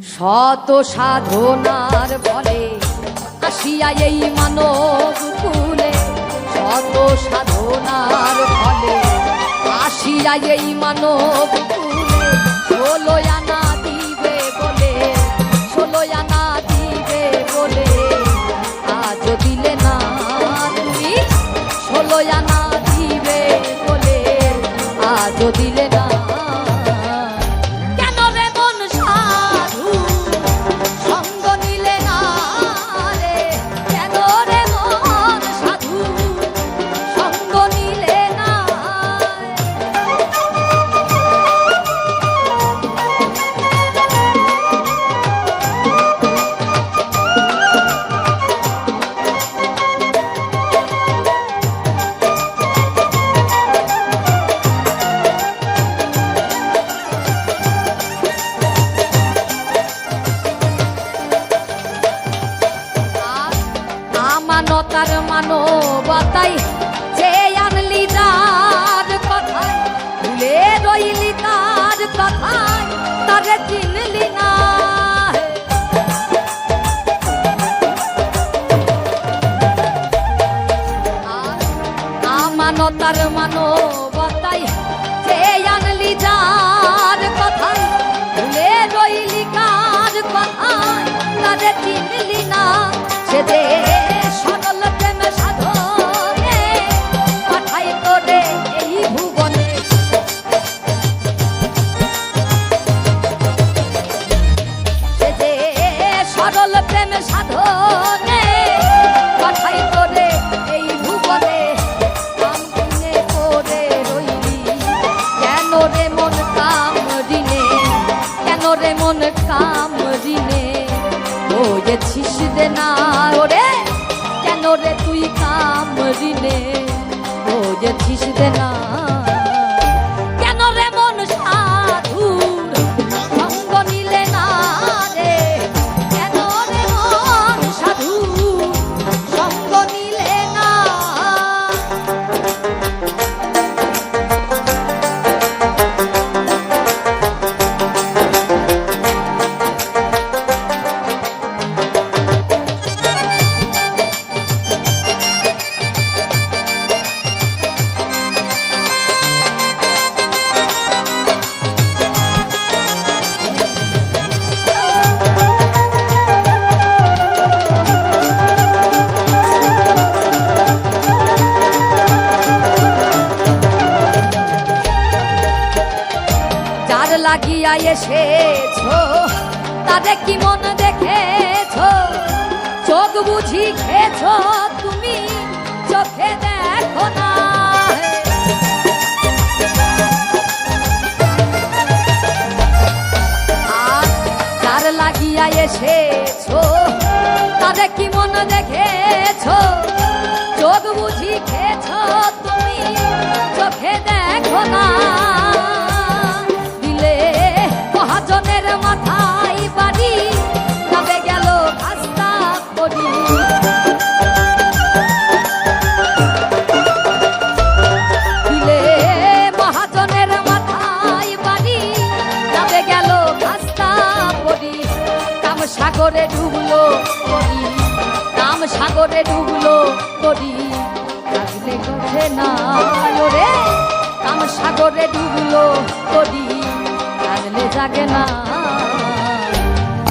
শত সাধনার ফলে আসিয়া এই মানব কুলে। শত সাধনার ফলে আসিয়া এই মানব কুলে। ষোলো আনা দিবে বলে ষোলো আনা দিবে বলে, আজ দিলে না তুমি। ষোলো আনা দিবে বলে, আজ দিলে আমানতার মানবতাই যে আনলি তার কথায়, ভুলে রইলি তার কথায়, তারে চিনলি না। আমানতার মানবতাই যে আনলি যার কথায়, ভুলে রইলি কার কথায়, তারে চিনলি না। সে যে কি মন দেখেছ, চোখ বুঝি খেছো তুমি চোখে দেখো না। আর লাগিয়া এসেছ তাদের কি মন দেখেছ সাগরে ডুবলো করি লাগলে গঠে না রে। কাম সাগরে ডুবলো করি লাগলে জাগে না।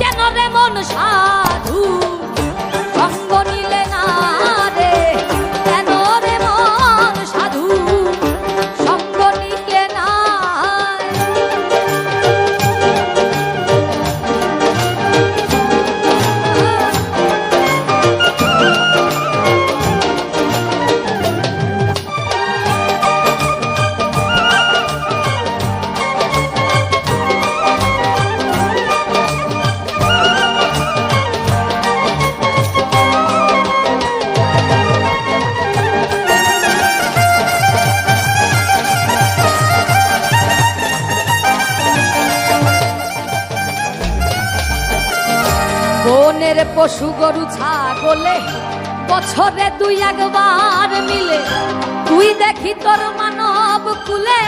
কেন রে মন সাধু বনের পশু গরু, ছাগলে বছরে তুই একবার মিলে। তুই দেখি তোর মানব কুলে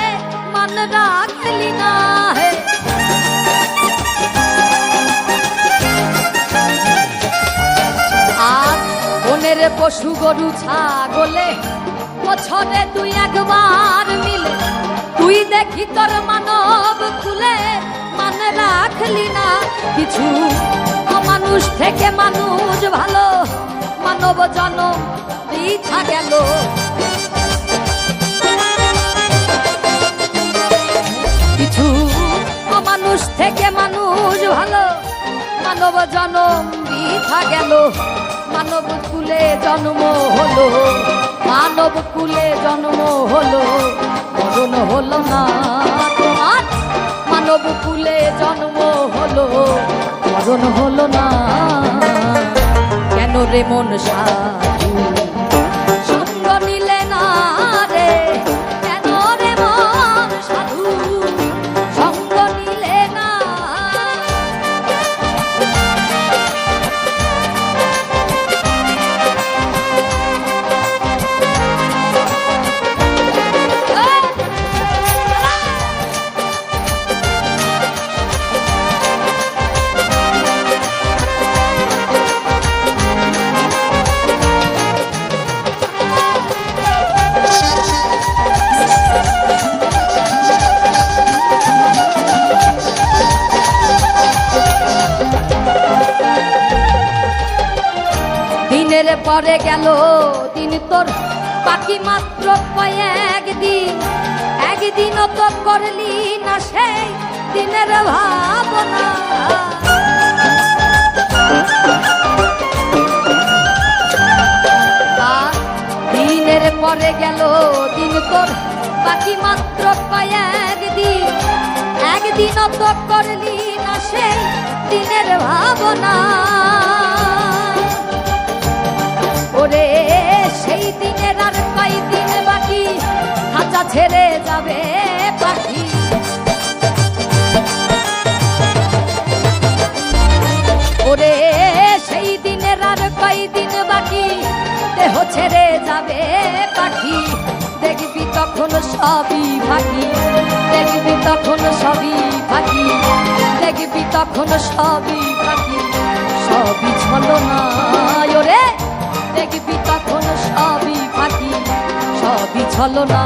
মন রাখলি না হে। আর বনের পশু গরু, ছাগলে বছরে তুই একবার মিলে। তুই দেখি তোর মানব কুলে মন রাখলি না। কিছু অমানুষ থেকে মানুষ ভালো। মানব জনম বৃথা গেল। কিছু অমানুষ থেকে মানুষ ভালো। মানব জনম বৃথা গেল। মানব কুলে জন্ম হলো। মানব কুলে জন্ম হলো। মরণ হলো না তোমার। মানব কুলে জন্ম হলো। মরণ হলো না। কেন রে মন সাধু? দিনের গেল দিন তোর। বাকি মাত্র কয়েকদিন একদিনও তো করলি না সেই দিনের ভাবনা। দিনের পরে গেল দিন তোর। বাকি মাত্র কয়েকদিন একদিনও তো করলি না সেই দিনের ভাবনা। যাবে পাখি, দেখবি তখন সবই ফাঁকি দেখবি তখন সবই ফাঁকি দেখবি তখন সবই ফাঁকি সবই ছলো না ওরে, দেখবি তখন সবই ফাঁকি সবই ছলো না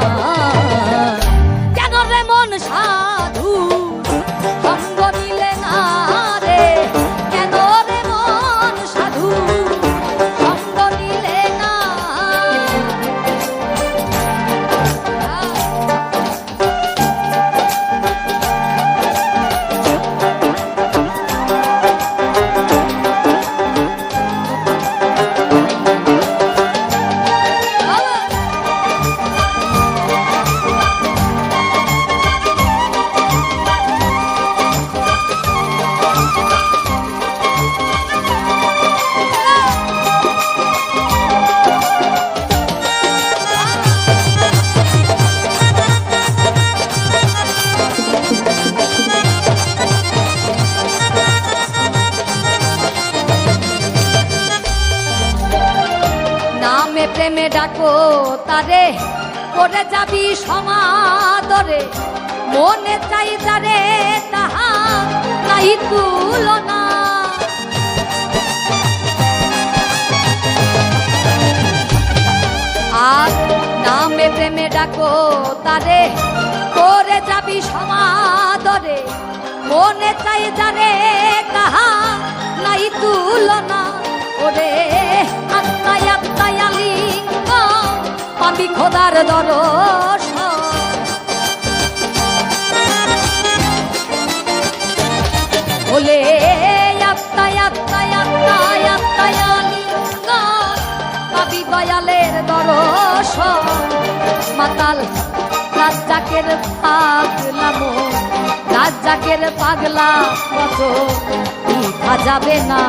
তারে, করে যাবি সমাদরে। মনে চাই তারে তাহা নাই তুলনা। আর নামে প্রেমে ডাকো তারে, করে যাবি সমাদরে। মনে চাই যারে, তাহা নাই তুলনা। ওরে খোদার দরস বলে দরস মাতাল রাজ্জাকের পাগলা মন। রাজ্জাকের পাগলা কত দেখা যাবে না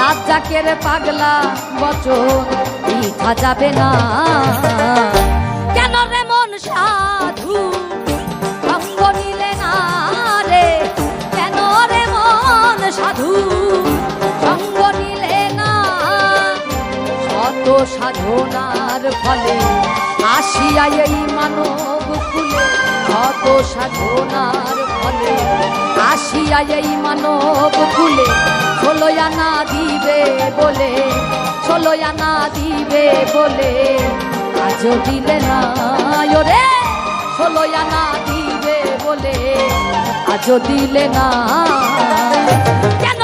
রাজ্জাকের পাগলা বচন। দেখা যাবে না। কেন রে মন সাধু? সঙ্গ নিলে না রে। কেন রে মন সাধু? সঙ্গ নিলে না। শত সাধনার ফলে আসিয়া এই মানব কুলে শত সাধনার ফলে আসিয়া এই মানব কুলে ষোলো আনা দিবে বলে ষোলো আনা দিবে বলে, আজও দিলে না। ওরে ষোলো আনা দিবে বলে, আজও দিলে না। কেন